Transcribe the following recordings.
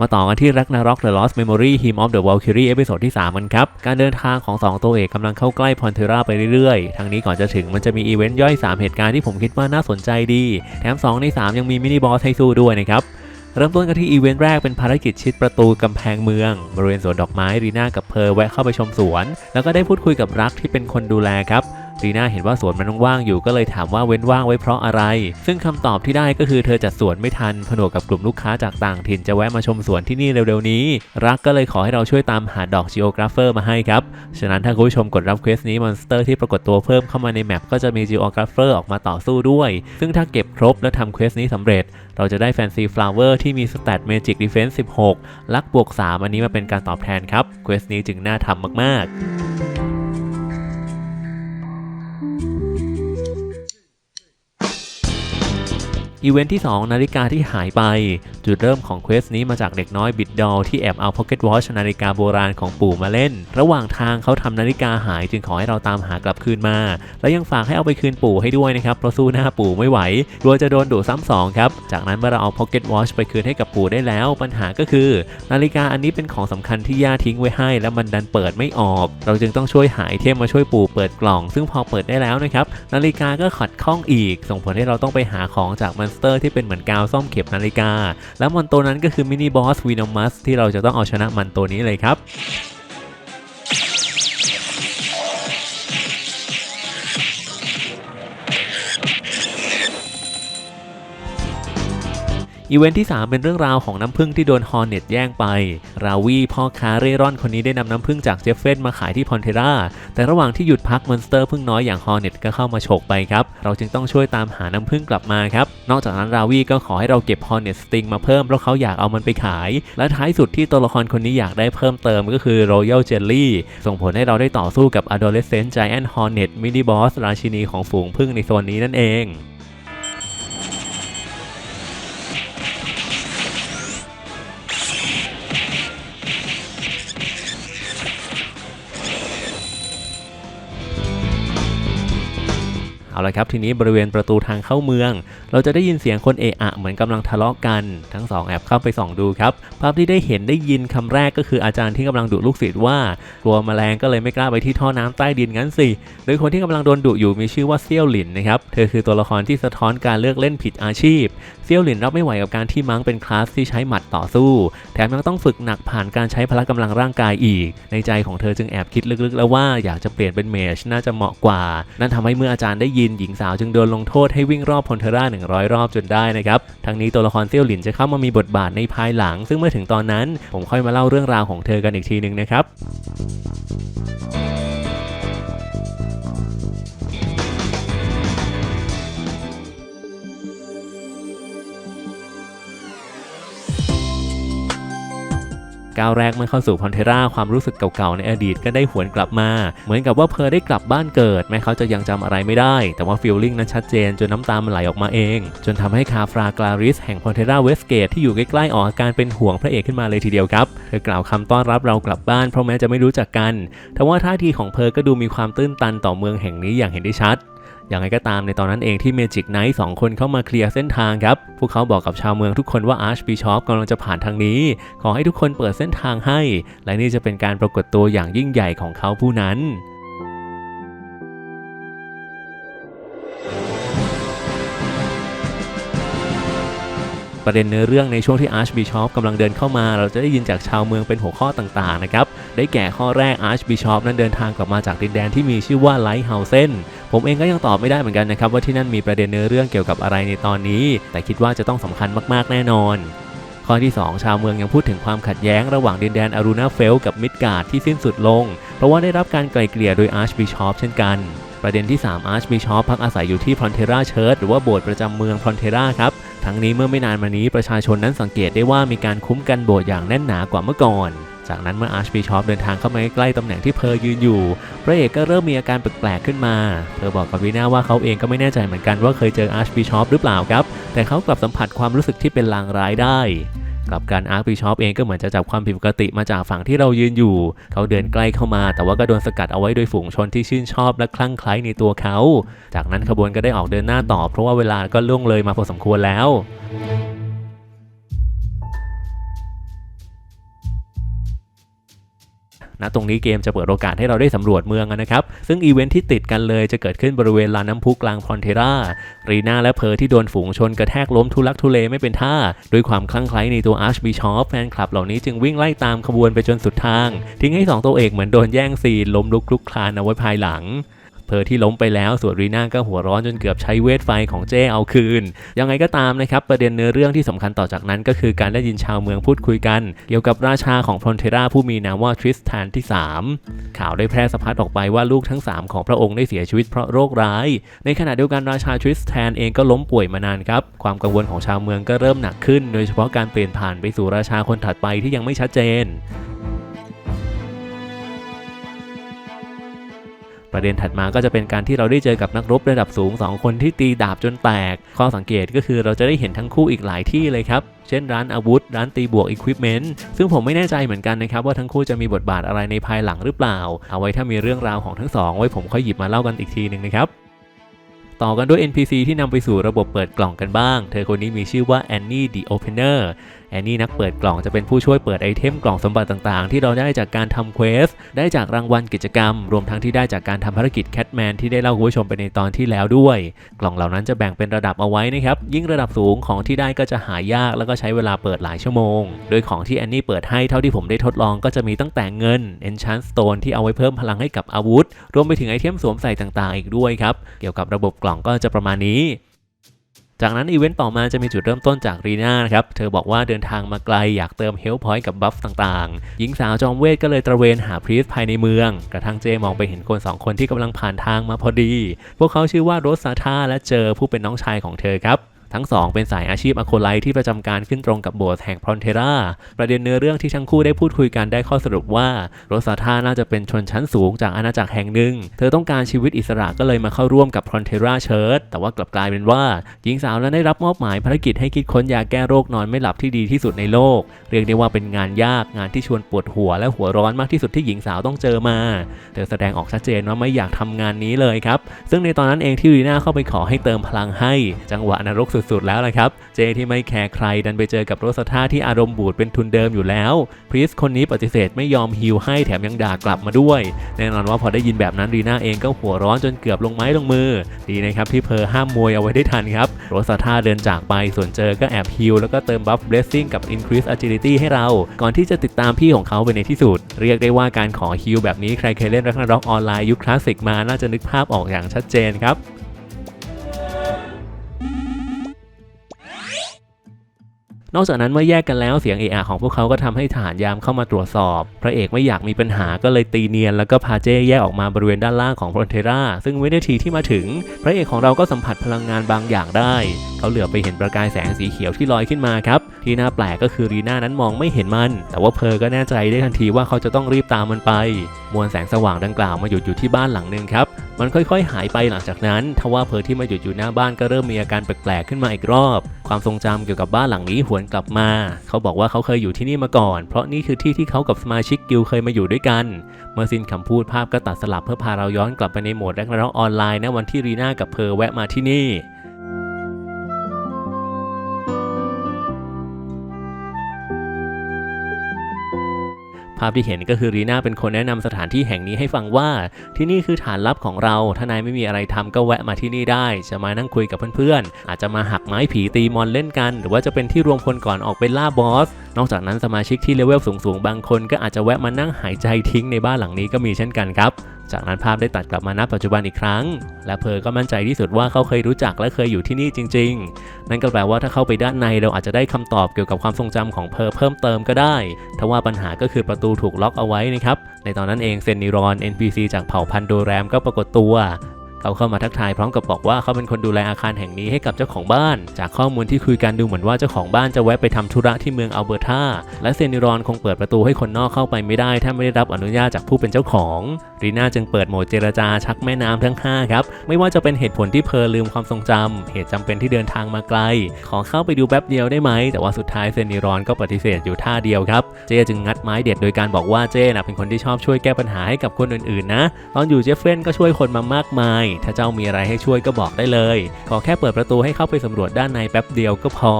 มาต่อกันที่ Ragnarok The Lost Memory Hymn of the Valkyrie เอพิโซดที่ 3 กันครับ การเดินทางของ 2 ตัวเอกกำลังเข้าใกล้พอนเทราไปเรื่อยๆ ทางนี้ก่อนจะถึงมันจะมีอีเวนต์ย่อย 3 เหตุการณ์ที่ผมคิดว่าน่าสนใจดี แถม 2 ใน 3 ยังมีมินิบอสให้สู้ด้วยนะครับเริ่มต้นกันที่อีเวนต์แรกเป็นภารกิจชิดประตูกำแพงเมือง บริเวณสวนดอกไม้รีน่ากับเพอแวะเข้าไปชมสวน แล้วก็ได้พูดคุยกับรักที่เป็นคนดูแลครับ รีน่าเห็นว่าสวนมันว่างอยู่ก็เลยถามว่าเว้นว่างไว้เพราะอะไร ซึ่งคำตอบที่ได้ก็คือเธอจัดสวนไม่ทันผนวกกับกลุ่มลูกค้าจากต่างถิ่นจะแวะมาชมสวนที่นี่เร็วๆนี้ รักก็เลยขอให้เราช่วยตามหาดอกจิโอกราฟเฟอร์มาให้ครับ ฉะนั้นถ้าคุณผู้ชมกดรับเควสนี้มอนสเตอร์ที่ปรากฏตัวเพิ่มเข้ามาในแมปก็จะมีจิโอกราฟเฟอร์ออกมาต่อสู้ด้วย ซึ่งถ้าเก็บครบและทำเควสนี้สำเร็จ เราจะได้แฟนซีฟลาวเวอร์ที่มีสแตทเมจิกดีเฟนส์16 ลักบวก 3 อันนี้มาเป็นการตอบแทนครับเควสนี้จึงน่าทำมากๆ อีเวนท์ที่ 2 นาฬิกาที่หายไป จุดเริ่มของเควสนี้มาจากเด็กน้อยบิดดอลที่แอบเอา Pocket Watch นาฬิกาโบราณของปู่มาเล่น ระหว่างทางเขาทำนาฬิกาหายจึงขอให้เราตามหากลับคืนมา และยังฝากให้เอาไปคืนปู่ให้ด้วยนะครับเพราะสู้หน้าปู่ไม่ไหวกลัวจะโดนดุซ้ำสองครับ จากนั้นเมื่อเราเอา Pocket Watch ไปคืนให้กับปู่ได้แล้ว ปัญหาก็คือ นาฬิกาอันนี้เป็นของสำคัญที่ย่าทิ้งไว้ให้ แล้วมันดันเปิดไม่ออก เราจึงต้องช่วยหาไอเทมมาช่วยปู่เปิดกล่อง ซึ่งพอเปิดได้แล้วนะครับนาฬิกาก็ขัดข้องอีก ส่งผลให้เราต้องไปหาของจากมอนสเตอร์ที่เป็นเหมือนกาวซ่อมเก็บนาฬิกาแล้วมอนตัวนั้นก็คือมินิบอสวีนอมัสที่เราจะต้องเอาชนะมันตัวนี้เลยครับ อีเวนท์ที่ 3 เป็นเรื่องราวของน้ำผึ้งที่โดนฮอร์เน็ตแย่งไป ราวีพ่อค้าเร่ร่อนคนนี้ได้นำน้ำผึ้งจากเจฟเฟนมาขายที่พอนเทราแต่ระหว่างที่หยุดพักมอนสเตอร์พึ่งน้อยอย่างฮอร์เน็ตก็เข้ามาฉกไปครับเราจึงต้องช่วยตามหาน้ำผึ้งกลับมาครับนอกจากนั้นราวีก็ขอให้เราเก็บฮอร์เน็ตสติงมาเพิ่มเพราะเขาอยากเอามันไปขาย และท้ายสุดที่ตัวละครคนนี้อยากได้เพิ่มเติมก็คือ Royal Jelly ส่งผลให้เราได้ต่อสู้กับ Adolescent Giant Hornet Mini Boss ราชินีของฝูงผึ้งในโซนนี้นั่นเอง เอาละครับทีนี้บริเวณประตูทางเข้าเมือง เราจะได้ยินเสียงคนเอะอะเหมือนกำลังทะเลาะกัน ทั้งสองแอบเข้าไปส่องดูครับภาพที่ได้เห็นได้ยินคำแรกก็คืออาจารย์ที่กำลังดุลูกศิษย์ว่ากลัวแมลงก็เลยไม่กล้าไปที่ท่อน้ำใต้ดินงั้นสิโดยคนที่กำลังโดนดุอยู่มีชื่อว่าเซี่ยวหลินนะครับเธอคือตัวละครที่สะท้อนการเลือกเล่นผิดอาชีพเซี่ยวหลินรับไม่ไหวกับการที่มังเป็นคลาสที่ใช้หมัดต่อสู้ แถมยังต้องฝึกหนักผ่านการใช้พละกำลังร่างกายอีก ในใจของเธอจึงแอบคิดลึกๆ แล้วว่าอยากจะเปลี่ยนเป็นเมจน่าจะเหมาะกว่า นั่นทำให้เมื่ออาจารย์ได้ยินหญิงสาวจึงโดนลงโทษให้วิ่งรอบพอนเทรา100 รอบจนได้นะครับ ทั้งนี้ตัวละครเซี่ยวหลินจะเข้ามามีบทบาทในภายหลัง ซึ่งเมื่อถึงตอนนั้น ผมค่อยมาเล่าเรื่องราวของเธอกันอีกทีหนึ่งนะครับ ก้าวแรกเมื่อเข้าสู่พอนเทราความรู้สึกเก่าๆในอดีตก็ได้หวนกลับมา เหมือนกับว่าเพอได้กลับบ้านเกิด แม้เขาจะยังจำอะไรไม่ได้ แต่ว่าฟีลลิ่งนั้นชัดเจนจนน้ำตามันไหลออกมาเอง จนทำให้คาฟรากลาริสแห่งพอนเทราเวสเกตที่อยู่ใกล้ๆออกอาการเป็นห่วงพระเอกขึ้นมาเลยทีเดียวครับเธอกล่าวคำต้อนรับเรากลับบ้านเพราะแม้จะไม่รู้จักกัน แต่ว่าท่าทีของเพอก็ดูมีความตื้นตันต่อเมืองแห่งนี้อย่างเห็นได้ชัด อย่างไรก็ตามในตอนนั้นเองที่เมจิกไนท์สองคนเข้ามาเคลียร์เส้นทางครับ พวกเขาบอกกับชาวเมืองทุกคนว่าอาร์ชบิชอปกำลังจะผ่านทางนี้ ขอให้ทุกคนเปิดเส้นทางให้ และนี่จะเป็นการปรากฏตัวอย่างยิ่งใหญ่ของเขาผู้นั้น ประเด็นเนื้อเรื่องในช่วงที่อาร์ชบิชอปกำลังเดินเข้ามา เราจะได้ยินจากชาวเมืองเป็นหัวข้อต่างๆนะครับ ได้แก่ข้อแรกอาร์ชบิชอปนั้นเดินทางกลับมาจากดินแดนที่มีชื่อว่าไลท์เฮาเซนผมเองก็ยังตอบไม่ได้เหมือนกันนะครับว่าที่นั่นมีประเด็นเนื้อเรื่องเกี่ยวกับอะไรในตอนนี้ แต่คิดว่าจะต้องสำคัญมากๆแน่นอนข้อที่ 2 ชาวเมืองยังพูดถึงความขัดแย้งระหว่างดินแดนอารูนาเฟลกับมิดการ์ดที่สิ้นสุดลง เพราะว่าได้รับการไกล่เกลี่ยโดยอาร์ชบิชอปเช่นกัน ประเด็นที่ 3 อาร์ชบิชอปพักอาศัยอยู่ที่พรอนเทราเชิร์ชหรือว่าโบสถ์ประจำเมืองพรอนเทราครับ ทั้งนี้เมื่อไม่นานมานี้ประชาชนนั้นสังเกตได้ว่ามีการคุ้มกันโบสถ์อย่างแน่นหนากว่าเมื่อก่อน จากนั้นเมื่ออาร์ชบิชอปเดินทางเข้ามาใกล้ตำแหน่งที่เพอร์ยืนอยู่ พระเอกก็เริ่มมีอาการแปลกๆขึ้นมา เธอบอกกับวีน่าว่าเขาเองก็ไม่แน่ใจเหมือนกันว่าเคยเจออาร์ชบิชอปหรือเปล่าครับ แต่เขากลับสัมผัสความรู้สึกที่เป็นลางร้ายได้ กลับการอาร์คบิชอปเองก็เหมือนจะจับความผิดปกติมาจากฝั่งที่เรายืนอยู่ เขาเดินใกล้เข้ามา แต่ว่าก็โดนสกัดเอาไว้โดยฝูงชนที่ชื่นชอบและคลั่งไคล้ในตัวเขา จากนั้นขบวนก็ได้ออกเดินหน้าต่อ เพราะว่าเวลาก็ล่วงเลยมาพอสมควรแล้ว ณตรงนี้เกมจะเปิดโอกาสให้เราได้สำรวจเมืองนะครับ ซึ่งอีเวนท์ที่ติดกันเลยจะเกิดขึ้นบริเวณลานน้ำพุกลางพรอนเทรารีนาและเพอร์ที่โดนฝูงชนกระแทกล้มทุลักทุเลไม่เป็นท่า ด้วยความคลั่งไคล้ในตัวอาร์ชบิชอปแฟนคลับเหล่านี้จึงวิ่งไล่ตามขบวนไปจนสุดทาง ทิ้งให้สองตัวเอกเหมือนโดนแย่งซีนล้มลุกคลุกคลานเอาไว้ภายหลัง เพอที่ล้มไปแล้วส่วนรีน่าก็หัวร้อนจนเกือบใช้เวทไฟของเจ้เอาคืน ยังไงก็ตามนะครับประเด็นเนื้อเรื่องที่สำคัญต่อจากนั้นก็คือการได้ยินชาวเมืองพูดคุยกัน เกี่ยวกับราชาของพรอนเทราผู้มีนามว่าทริสแทนที่ 3 ข่าวได้แพร่สะพัดออกไปว่าลูกทั้ง 3 ของพระองค์ได้เสียชีวิตเพราะโรคร้าย ในขณะเดียวกันราชาทริสแทนเองก็ล้มป่วยมานานครับความกังวลของชาวเมืองก็เริ่มหนักขึ้น โดยเฉพาะการเปลี่ยนผ่านไปสู่ราชาคนถัดไปที่ยังไม่ชัดเจน ประเด็นถัดมาก็จะเป็นการที่เราได้เจอกับนักรบระดับสูง 2 คนที่ตีดาบจนแตก ข้อสังเกตก็คือเราจะได้เห็นทั้งคู่อีกหลายที่เลยครับ เช่นร้านอาวุธ ร้านตีบวกอุปกรณ์ซึ่งผมไม่แน่ใจเหมือนกันนะครับ ว่าทั้งคู่จะมีบทบาทอะไรในภายหลังหรือเปล่า เอาไว้ถ้ามีเรื่องราวของทั้งสองไว้ผมค่อยหยิบมาเล่ากันอีกทีหนึ่งนะครับต่อกันด้วย NPC ที่นำไปสู่ระบบเปิดกล่องกันบ้าง เธอคนนี้มีชื่อว่า Annie the Opener แอนนี่นักเปิดกล่องจะเป็นผู้ช่วยเปิดไอเทมกล่องสมบัติต่างๆ ที่เราได้จากการทำเควส ได้จากรางวัลกิจกรรม รวมทั้งที่ได้จากการทำภารกิจแคทแมนที่ได้เล่าคุณผู้ชมไปในตอนที่แล้วด้วย กล่องเหล่านั้นจะแบ่งเป็นระดับเอาไว้นะครับ ยิ่งระดับสูงของที่ได้ก็จะหายากแล้วก็ใช้เวลาเปิดหลายชั่วโมง โดยของที่แอนนี่เปิดให้เท่าที่ผมได้ทดลองก็จะมีตั้งแต่เงิน Enchant Stone ที่เอาไว้เพิ่มพลังให้กับอาวุธ รวมไปถึงไอเทมสวมใส่ต่างๆ อีกด้วยครับ เกี่ยวกับระบบกล่องก็จะประมาณนี้ จากนั้นอีเวนต์ต่อมาจะมีจุดเริ่มต้นจากรีน่านะครับ เธอบอกว่าเดินทางมาไกลอยากเติมเฮลพอยต์กับบัฟต่างๆ หญิงสาวจอมเวทก็เลยตระเวนหาพรีสภายในเมือง กระทั่งเจมองไปเห็นคนสองคนที่กำลังผ่านทางมาพอดี พวกเขาชื่อว่าโรสซาธาและเจอผู้เป็นน้องชายของเธอครับ ทั้งสองเป็นสายอาชีพอโคไลท์ที่ประจำการขึ้นตรงกับโบสถ์แห่งพรอนเทราประเด็นเนื้อเรื่องที่ทั้งคู่ได้พูดคุยกันได้ข้อสรุปว่าโรสาธาน่าจะเป็นชนชั้นสูงจากอาณาจักรแห่งหนึ่ง เธอต้องการชีวิตอิสระก็เลยมาเข้าร่วมกับพรอนเทราเชิร์ตแต่ว่ากลับกลายเป็นว่าหญิงสาวนั้นได้รับมอบหมายภารกิจให้คิดค้นยาแก้โรคนอนไม่หลับที่ดีที่สุดในโลก เรียกได้ว่าเป็นงานยากงานที่ชวนปวดหัวและหัวร้อนมากที่สุดที่หญิงสาวต้องเจอมา เธอแสดงออกชัดเจนว่าไม่อยากทำงานนี้เลยครับ ซึ่งในตอนนั้นเองที่รีน่าเข้าไปขอให้เติมพลังให้ จังหวะนรกสุดๆแล้วละครับ เจที่ไม่แคร์ใครดันไปเจอกับโรสธาที่อารมณ์บูดเป็นทุนเดิมอยู่แล้วพรีสคนนี้ปฏิเสธไม่ยอมฮิวให้แถมยังด่ากลับมาด้วย แน่นอนว่าพอได้ยินแบบนั้นรีน่าเองก็หัวร้อนจนเกือบลงไม้ลงมือ ดีนะครับที่เพอห้ามมวยเอาไว้ได้ทันครับโรสธาเดินจากไปส่วนเจอก็แอบฮิลแล้วก็เติมบัฟเบรสซิ่งกับ increase agility ให้เรา ก่อนที่จะติดตามพี่ของเขาไปในที่สุด เรียกได้ว่าการขอฮิลแบบนี้ใครเคยเล่นรักนร็อกออนไลน์ยุคคลาสสิกมาน่าจะนึกภาพออกอย่างชัดเจนครับ นอกจากนั้นเมื่อแยกกันแล้วเสียงเอะอะของพวกเขาก็ทำให้ทหารยามเข้ามาตรวจสอบ พระเอกไม่อยากมีปัญหาก็เลยตีเนียน แล้วก็พาเจ้แยกออกมาบริเวณด้านล่างของพรอนเทราซึ่งวินาทีที่มาถึง พระเอกของเราก็สัมผัสพลังงานบางอย่างได้ เขาเหลือบไปเห็นประกายแสงสีเขียวที่ลอยขึ้นมาครับ ที่น่าแปลกก็คือรีน่านั้นมองไม่เห็นมัน แต่ว่าเพอก็แน่ใจได้ทันทีว่าเขาจะต้องรีบตามมันไป มวลแสงสว่างดังกล่าวมาหยุดอยู่ที่บ้านหลังหนึ่งครับมันค่อยๆ หายไปหลังจากนั้น ทว่าเพอที่มาหยุดอยู่หน้าบ้านก็เริ่มมีอาการแปลกๆขึ้นมาอีกรอบ ความทรงจำเกี่ยวกับบ้านหลังนี้หวนกลับมา เขาบอกว่าเขาเคยอยู่ที่นี่มาก่อน เพราะนี่คือที่ที่เขากับสมาชิกกิลเคยมาอยู่ด้วยกัน เมื่อสิ้นคำพูดภาพก็ตัดสลับเพื่อพาเราย้อนกลับไปในโหมดแรกนร็อกออนไลน์นวันที่รีน่ากับเพอแวะมาที่นี่ ภาพที่เห็นก็คือรีน่าเป็นคนแนะนำสถานที่แห่งนี้ให้ฟังว่า ที่นี่คือฐานลับของเรา ถ้านายไม่มีอะไรทำก็แวะมาที่นี่ได้ จะมานั่งคุยกับเพื่อนๆ อาจจะมาหักไม้ผีตีมอนเล่นกัน หรือว่าจะเป็นที่รวมคนก่อนออกไปล่าบอส นอกจากนั้นสมาชิกที่เลเวลสูงๆ บางคนก็อาจจะแวะมานั่งหายใจทิ้งในบ้านหลังนี้ก็มีเช่นกันครับจากนั้นภาพได้ตัดกลับมาณปัจจุบันอีกครั้ง และเพอก็มั่นใจที่สุดว่าเขาเคยรู้จักและเคยอยู่ที่นี่จริง ๆ นั่นก็แปลว่าถ้าเข้าไปด้านในเราอาจจะได้คำตอบเกี่ยวกับความทรงจำของเพอเพิ่มเติมก็ได้ทว่าปัญหาก็คือประตูถูกล็อกเอาไว้นะครับ ในตอนนั้นเองเซนนิรอน NPC จากเผ่าพันธุ์โดแรมก็ปรากฏตัว เขาเข้ามาทักทายพร้อมกับบอกว่าเขาเป็นคนดูแลอาคารแห่งนี้ให้กับเจ้าของบ้าน จากข้อมูลที่คุยกันดูเหมือนว่าเจ้าของบ้านจะแวะไปทำธุระที่เมืองอัลเบอร์ตาและเซนิรอนคงเปิดประตูให้คนนอกเข้าไปไม่ได้ ถ้าไม่ได้รับอนุญาตจากผู้เป็นเจ้าของรีน่าจึงเปิดโหมดเจรจาชักแม่น้ำทั้ง5ครับไม่ว่าจะเป็นเหตุผลที่เพอลืมความทรงจำเหตุจำเป็นที่เดินทางมาไกล ขอเข้าไปดูแป๊บเดียวได้ไหม แต่ว่าสุดท้ายเซนิรอนก็ปฏิเสธอยู่ท่าเดียวครับเจจึงงัดไม้เด็ดโดยการบอกว่าเจนะเป็นคนที่ชอบช่วยแก้ปัญหาให้กับคนอื่นๆนะ ตอนอยู่เจฟเฟนก็ช่วยคนมามากมายถ้าเจ้ามีอะไรให้ช่วยก็บอกได้เลย ขอแค่เปิดประตูให้เข้าไปสำรวจด้านในแป๊บเดียวก็พอ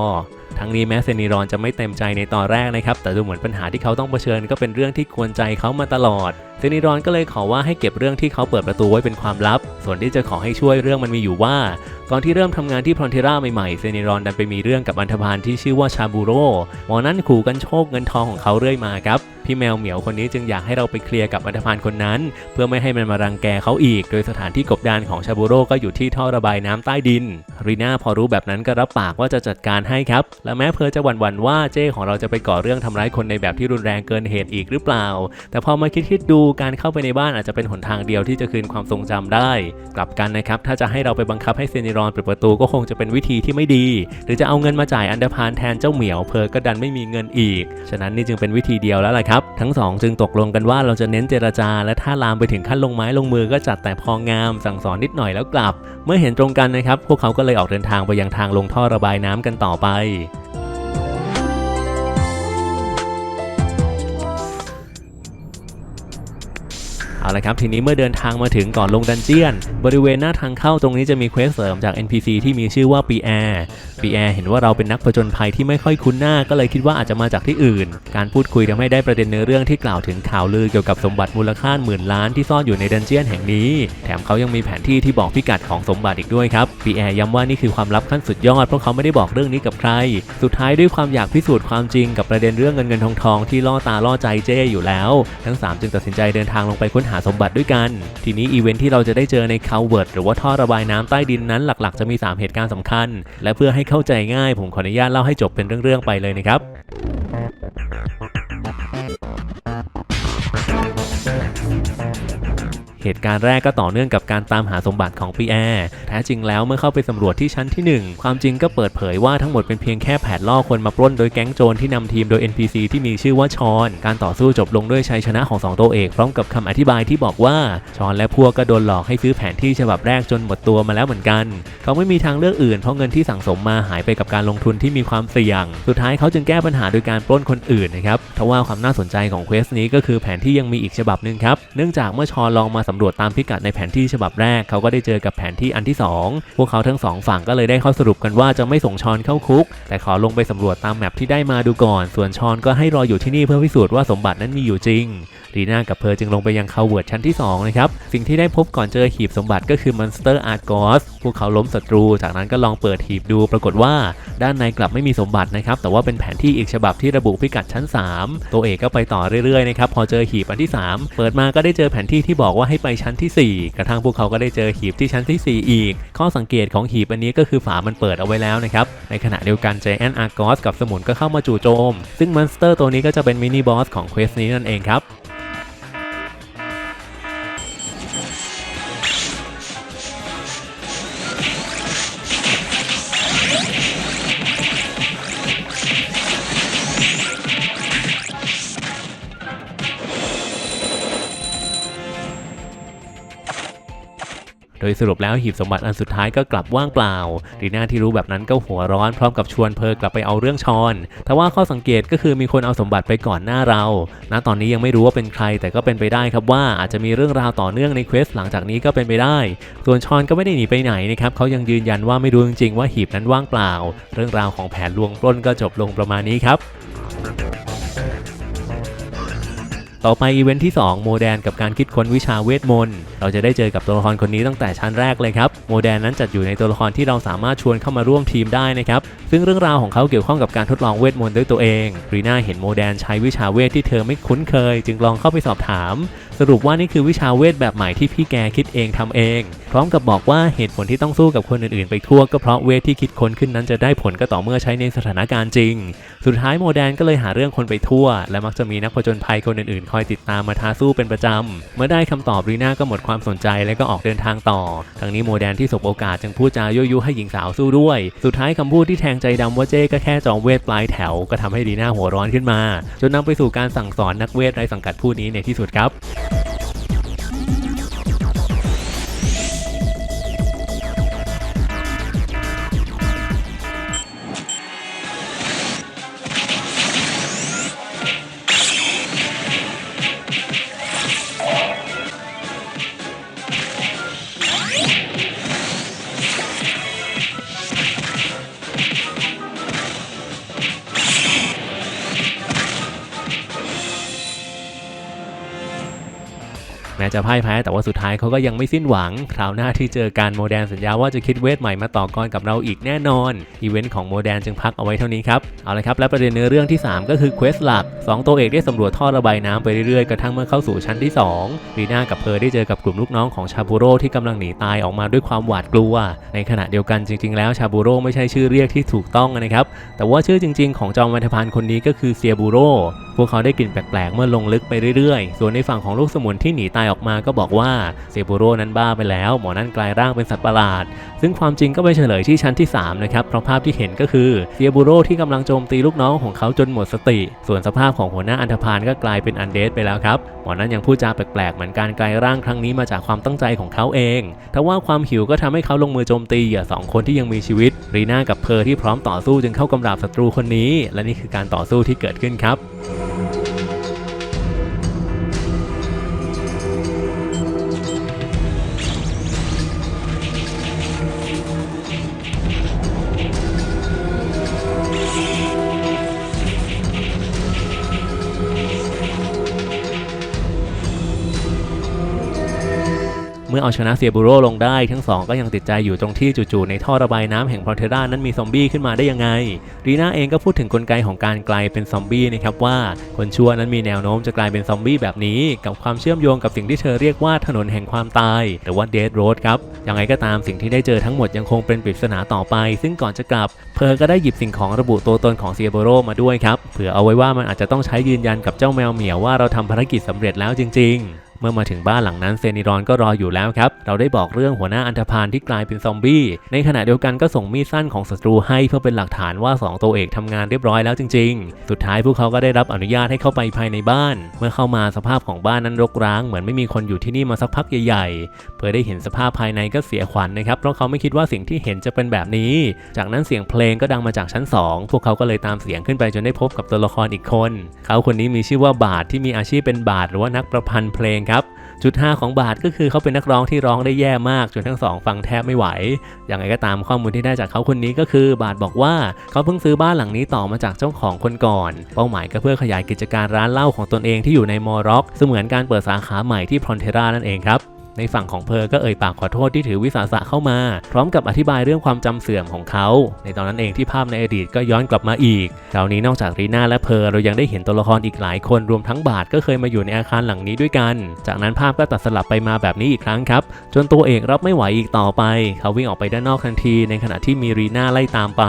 ทั้งนี้แม้เซนิรอนจะไม่เต็มใจในตอนแรกนะครับ แต่ดูเหมือนปัญหาที่เขาต้องเผชิญก็เป็นเรื่องที่กวนใจเขามาตลอด เซนิรอนก็เลยขอว่าให้เก็บเรื่องที่เขาเปิดประตูไว้เป็นความลับ ส่วนที่จะขอให้ช่วยเรื่องมันมีอยู่ว่า ตอนที่เริ่มทำงานที่พรอนเทราใหม่ๆ เซนิรอนดันไปมีเรื่องกับอันธพาลที่ชื่อว่าชาบูโร่หมอนั้นขู่กันโชคเงินทองของเขาเรื่อยมาครับพี่แมวเหมียวคนนี้จึงอยากให้เราไปเคลียร์กับอันธพาลคนนั้น เพื่อไม่ให้มันมารังแกเขาอีก โดยสถานที่กบดานของชาบูโร่ก็อยู่ที่ท่อระบายน้ำใต้ดิน รีน่าพอรู้แบบนั้นก็รับปากว่าจะจัดการให้ครับและแม้เพอจะหวั่นๆว่าเจ้ของเราจะไปก่อเรื่องทำร้ายคนในแบบที่รุนแรงเกินเหตุอีกหรือเปล่า แต่พอมาคิดๆดูการเข้าไปในบ้านอาจจะเป็นหนทางเดียวที่จะคืนความทรงจำได้ กลับกันนะครับถ้าจะให้เราไปบังคับให้เซนิรอนเปิดประตูก็คงจะเป็นวิธีที่ไม่ดี หรือจะเอาเงินมาจ่ายอันดพานแทนเจ้าเหมียวเพอก็ดันไม่มีเงินอีก ฉะนั้นนี่จึงเป็นวิธีเดียวแล้วแหละครับ ทั้งสองจึงตกลงกันว่าเราจะเน้นเจรจา และถ้าลามไปถึงขั้นลงไม้ลงมือก็จัดแต่พองาม สั่งสอนนิดหน่อยแล้วกลับ เมื่อเห็นตรงกันนะครับพวกเขาก็เลยออกเดินทางไปยังทางลงท่อระบายน้ำกันต่อไป เอาละครับทีนี้เมื่อเดินทางมาถึงก่อนลงดันเจียน บริเวณหน้าทางเข้าตรงนี้จะมีเควสเสริมจาก NPC ที่มีชื่อว่าปีแอร์ปีแอร์เห็นว่าเราเป็นนักผจญภัยที่ไม่ค่อยคุ้นหน้าก็เลยคิดว่าอาจจะมาจากที่อื่น การพูดคุยทำให้ได้ประเด็นเนื้อเรื่องที่กล่าวถึงข่าวลือเกี่ยวกับสมบัติมูลค่าหมื่นล้านที่ซ่อนอยู่ในดันเจียนแห่งนี้ แถมเขายังมีแผนที่ที่บอกพิกัดของสมบัติอีกด้วยครับ ปีแอร์ย้ำว่านี่คือความลับขั้นสุดยอดเพราะเขาไม่ได้บอกเรื่องนี้กับใคร สุดท้ายด้วยความอยากพิสูจน์ความจริงกับประเด็นเรื่องเงินเงินทองทองที่ล่อตาล่อใจเจ้อยู่แล้ว ทั้งสามจึงตัดสินใจเดินทางลงไปค้นหาสมบัติด้วยกัน ทีนี้อีเวนท์ที่เราจะได้เจอในคาวเวิร์ดหรือว่าท่อระบายน้ำใต้ดินนั้นหลักๆ จะมี 3 เหตุการณ์สำคัญ และเพื่อให้เข้าใจง่าย ผมขออนุญาตเล่าให้จบเป็นเรื่องๆไปเลยนะครับ เหตุการณ์แรกก็ต่อเนื่องกับการตามหาสมบัติของปีแอร์แท้จริงแล้วเมื่อเข้าไปสำรวจที่ชั้นที่ 1 ความจริงก็เปิดเผยว่าทั้งหมดเป็นเพียงแค่แผนล่อคนมาปล้นโดยแก๊งโจรที่นำทีมโดย NPC ที่มีชื่อว่าชอน การต่อสู้จบลงด้วยชัยชนะของสองตัวเอกพร้อมกับคำอธิบายที่บอกว่าชอนและพวกก็โดนหลอกให้ซื้อแผนที่ฉบับแรกจนหมดตัวมาแล้วเหมือนกัน เขาไม่มีทางเลือกอื่นเพราะเงินที่สั่งสมมาหายไปกับการลงทุนที่มีความเสี่ยง สุดท้ายเขาจึงแก้ปัญหาโดยการปล้นคนอื่นนะครับทว่าความน่าสนใจของเควสนี้ก็คือแผนที่ยังมีอีกฉบับหนึ่งครับเนื่องจากเมื่อชอนลองมาสำรวจตามพิกัดในแผนที่ฉบับแรกเขาก็ได้เจอกับแผนที่อันที่ 2 พวกเขาทั้งสองฝั่งก็เลยได้ข้อสรุปกันว่าจะไม่ส่งชอนเข้าคุก แต่ขอลงไปสำรวจตามแมปที่ได้มาดูก่อน ส่วนชอนก็ให้รออยู่ที่นี่เพื่อพิสูจน์ว่าสมบัตินั้นมีอยู่จริงรีน่ากับเพอจึงลงไปยังคาวเวิร์ดชั้นที่2นะครับสิ่งที่ได้พบก่อนเจอหีบสมบัติก็คือมอนสเตอร์อาร์กอสพวกเขาล้มศัตรู จากนั้นก็ลองเปิดหีบดู ปรากฏว่าด้านในกลับไม่มีสมบัตินะครับแต่ว่าเป็นแผนที่อีกฉบับที่ระบุพิกัดชั้น 3 ตัวเอกก็ไปต่อเรื่อยๆนะครับพอเจอหีบอันที่ 3 เปิดมาก็ได้เจอแผนที่ที่บอกว่าให้ไปชั้นที่ 4 กระทั่งพวกเขาก็ได้เจอหีบที่ชั้นที่ 4 อีก ข้อสังเกตของหีบอันนี้ก็คือฝามันเปิดเอาไว้แล้วนะครับในขณะเดียวกันเจแอนอาร์กอสกับสมุนก็เข้ามาจู่โจม ซึ่งมอนสเตอร์ตัวนี้ก็จะเป็นมินิบอสของเควสนี้นั่นเองครับ สรุปแล้วหีบสมบัติอันสุดท้ายก็กลับว่างเปล่าดีน่าที่รู้แบบนั้นก็หัวร้อนพร้อมกับชวนเพอกลับไปเอาเรื่องชอนแต่ว่าข้อสังเกตก็คือมีคนเอาสมบัติไปก่อนหน้าเรา ณ ตอนนี้ยังไม่รู้ว่าเป็นใครแต่ก็เป็นไปได้ครับว่าอาจจะมีเรื่องราวต่อเนื่องในเควสหลังจากนี้ก็เป็นไปได้ ส่วนชอนก็ไม่ได้หนีไปไหนนะครับเขายังยืนยันว่าไม่รู้จริงๆว่าหีบนั้นว่างเปล่า เรื่องราวของแผนลวงปล้นก็จบลงประมาณนี้ครับ ต่อไปอีเวนท์ที่ 2 โมแดนกับการคิดค้นวิชาเวทมนต์เราจะได้เจอกับตัวละครคนนี้ตั้งแต่ชั้นแรกเลยครับโมแดนนั้นจัดอยู่ในตัวละครที่เราสามารถชวนเข้ามาร่วมทีมได้นะครับซึ่งเรื่องราวของเขาเกี่ยวข้องกับการทดลองเวทมนต์ด้วยตัวเองรีน่าเห็นโมแดนใช้วิชาเวทที่เธอไม่คุ้นเคย จึงลองเข้าไปสอบถามสรุปว่านี่คือวิชาเวทแบบใหม่ที่พี่แกคิดเองทำเอง พร้อมกับบอกว่าเหตุผลที่ต้องสู้กับคนอื่นๆ ไปทั่วก็เพราะเวทที่คิดค้นขึ้นนั้นจะได้ผลก็ต่อเมื่อใช้ในสถานการณ์จริง สุดท้ายโมแดนก็เลยหาเรื่องคนไปทั่ว และมักจะมีนักผจญภัยคนอื่นๆ คอยติดตามมาท้าสู้เป็นประจำ เมื่อได้คำตอบรีน่าก็หมดความสนใจและก็ออกเดินทางต่อ ทั้งนี้โมแดนที่สบโอกาสจึงพูดจายั่วยุให้หญิงสาวสู้ด้วย สุดท้ายคำพูดที่แทงใจดำว่าเจ้ก็แค่จอมเวทปลายแถวก็ทำให้รีน่าหัวร้อนขึ้นมา จนนำไปสู่การสั่งสอนนักเวทไร้สังกัดผู้นี้ในที่สุดครับどんどん。 จะพ่ายแพ้ แต่ว่าสุดท้ายเขาก็ยังไม่สิ้นหวัง คราวหน้าที่เจอกันโมแดนสัญญาว่าจะคิดเวทใหม่มาต่อกรกับเราอีกแน่นอน อีเวนต์ของโมแดนจึงพักเอาไว้เท่านี้ครับ เอาละครับ และประเด็นเนื้อเรื่องที่ 3 ก็คือเควสหลัก 2 ตัวเอกได้สำรวจท่อระบายน้ำไปเรื่อยๆ กระทั่งเมื่อเข้าสู่ชั้นที่2รีน่ากับเพอร์ได้เจอกับกลุ่มลูกน้องของชาบูโร่ที่กำลังหนีตายออกมาด้วยความหวาดกลัว ในขณะเดียวกันจริง ๆ แล้วชาบูโร่ไม่ใช่ชื่อเรียกที่ถูกต้องนะครับแต่ว่าชื่อจริง ๆ ของจอมวันทพานคนนี้ก็คือเซียบูโร่พวกเขาได้กลิ่นแปลกๆเมื่อลงลึกไปเรื่อยๆ ส่วนในฝั่งของลูกสมุนที่หนีตายออกมาก็บอกว่าเซบูโร่นั้นบ้าไปแล้ว หมอนั่นกลายร่างเป็นสัตว์ประหลาด ซึ่งความจริงก็ไปเฉลยที่ชั้นที่3นะครับเพราะภาพที่เห็นก็คือเซบูโร่ที่กำลังโจมตีลูกน้องของเขาจนหมดสติ ส่วนสภาพของหัวหน้าอันธพาลก็กลายเป็นอันเดดไปแล้วครับหมอนั้นยังพูดจาแปลกๆเหมือนการกลายร่างครั้งนี้มาจากความตั้งใจของเขาเองทว่าความหิวก็ทำให้เขาลงมือโจมตีเหยื่อสองคนที่ยังมีชีวิตรีน่ากับเพอร์ที่พร้อมต่อสู้จึงเข้ากำราบศัตรูคนนี้ และนี่คือการต่อสู้ที่เกิดขึ้นครับ มื่อเอาชนะเซียบูโรลงได้ทั้งสองก็ยังติดใจอยู่ตรงที่จู่ๆในท่อระบายน้ำแห่งพรเทรานั้นมีซอมบี้ขึ้นมาได้ยังไงรีน่าเองก็พูดถึงกลไกของการกลายเป็นซอมบี้นะครับว่าคนชั่วนั้นมีแนวโน้มจะกลายเป็นซอมบี้แบบนี้ กับความเชื่อมโยงกับสิ่งที่เธอเรียกว่าถนนแห่งความตายหรือว่าเดดโรดครับยังไงก็ตามสิ่งที่ได้เจอทั้งหมดยังคงเป็นปริศนาต่อไป ซึ่งก่อนจะกลับเพอก็ได้หยิบสิ่งของระบุตัวตนของเซียโบโรมาด้วยครับเผื่อเอาไว้ว่ามันอาจจะต้องใช้ยืนยันกับเจ้าแมวเหมียวว่าเราทำภารกิจสำเร็จแล้วจริง ๆ มื่อมาถึงบ้านหลังนั้นเซนิรอนก็รออยู่แล้วครับ เราได้บอกเรื่องหัวหน้าอันธพาลที่กลายเป็นซอมบี้ ในขณะเดียวกันก็ส่งมีดสั้นของศัตรูให้เพื่อเป็นหลักฐานว่า 2 ตัวเอกทำงานเรียบร้อยแล้วจริง ๆ สุดท้ายพวกเขาก็ได้รับอนุญาตให้เข้าไปภายในบ้าน เมื่อเข้ามาสภาพของบ้านนั้นรกร้าง เหมือนไม่มีคนอยู่ที่นี่มาสักพักใหญ่ๆ เพื่อได้เห็นสภาพภายในก็เสียขวัญนะครับ เพราะเขาไม่คิดว่าสิ่งที่เห็นจะเป็นแบบนี้ จากนั้นเสียงเพลงก็ดังมาจากชั้น 2 พวกเขาก็เลยตามเสียงขึ้นไปจนได้พบกับตัวละครอีกคน เขาคนนี้มีชื่อว่าบาทที่มีอาชีพเป็นบาทหรือว่านักประพันธ์เพลงครับ จุด5ของบาทก็คือเขาเป็นนักร้องที่ร้องได้แย่มากจนทั้งสองฟังแทบไม่ไหว อย่างไรก็ตามข้อมูลที่ได้จากเขาคนนี้ก็คือบาทบอกว่าเขาเพิ่งซื้อบ้านหลังนี้ต่อมาจากเจ้าของคนก่อน เป้าหมายก็เพื่อขยายกิจการร้านเหล้าของตนเองที่อยู่ในมอร็อก เสมือนการเปิดสาขาใหม่ที่พรอนเทรานั่นเองครับ ในฝั่งของเพอก็เอ่ยปากขอโทษที่ถือวิสาสะเข้ามา พร้อมกับอธิบายเรื่องความจำเสื่อมของเขา ในตอนนั้นเองที่ภาพในอดีตก็ย้อนกลับมาอีกคราวนี้นอกจากรีน่าและเพอเรายังได้เห็นตัวละครอีกหลายคนรวมทั้งบาทก็เคยมาอยู่ในอาคารหลังนี้ด้วยกัน จากนั้นภาพก็ตัดสลับไปมาแบบนี้อีกครั้งครับ จนตัวเอกรับไม่ไหวอีกต่อไป เขาวิ่งออกไปด้านนอกทันที ในขณะที่มีรีน่าไล่ตามไป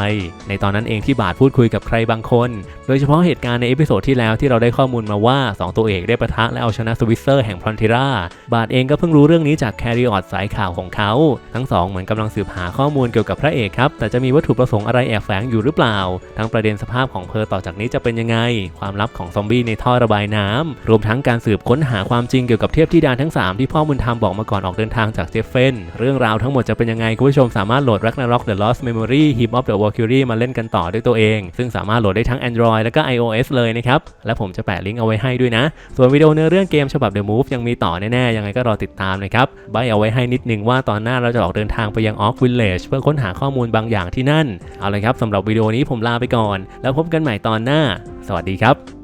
ในตอนนั้นเองที่บาทพูดคุยกับใครบางคน โดยเฉพาะเหตุการณ์ในเอพิโซดที่แล้วที่เราได้ข้อมูลมาว่า 2 ตัวเอกได้ประทะและเอาชนะสวิสเซอร์แห่งพรอนเทราบาทเองก็เพิ่งรู้เรื่องื่องนี้จากแคริออดสายข่าวของเขา ทั้งสองเหมือนกำลังสืบหาข้อมูลเกี่ยวกับพระเอกครับ แต่จะมีวัตถุประสงค์อะไรแอบแฝงอยู่หรือเปล่า ทั้งประเด็นสภาพของเพอต่อจากนี้จะเป็นยังไง ความลับของซอมบี้ในท่อระบายน้ำรวมทั้งการสืบค้นหาความจริงเกี่ยวกับเทพธิดาทั้ง 3 ที่พ่อบุญธรรมบอกมาก่อนออกเดินทางจากเจฟเฟน เรื่องราวทั้งหมดจะเป็นยังไงคุณผู้ชมสามารถโหลด Ragnarok The Lost Memory Hymn of the Valkyrie มาเล่นกันต่อด้วยตัวเอง ซึ่งสามารถโหลดได้ทั้ง Android และก็ iOS เลยนะครับและผมจะแปะลิงก์เอาไว้ให้ด้วยนะ ส่วนวิดีโอเนื้อเรื่องเกมฉบับ The Move ยังมีต่อแน่ๆยังไงก็รอติดตามนะครับใบเอาไว้ให้นิดนึงว่าตอนหน้าเราจะออกเดินทางไปยังออฟวิลเลจเพื่อค้นหาข้อมูลบางอย่างที่นั่น เอาเลยครับสำหรับวิดีโอนี้ผมลาไปก่อน แล้วพบกันใหม่ตอนหน้า สวัสดีครับ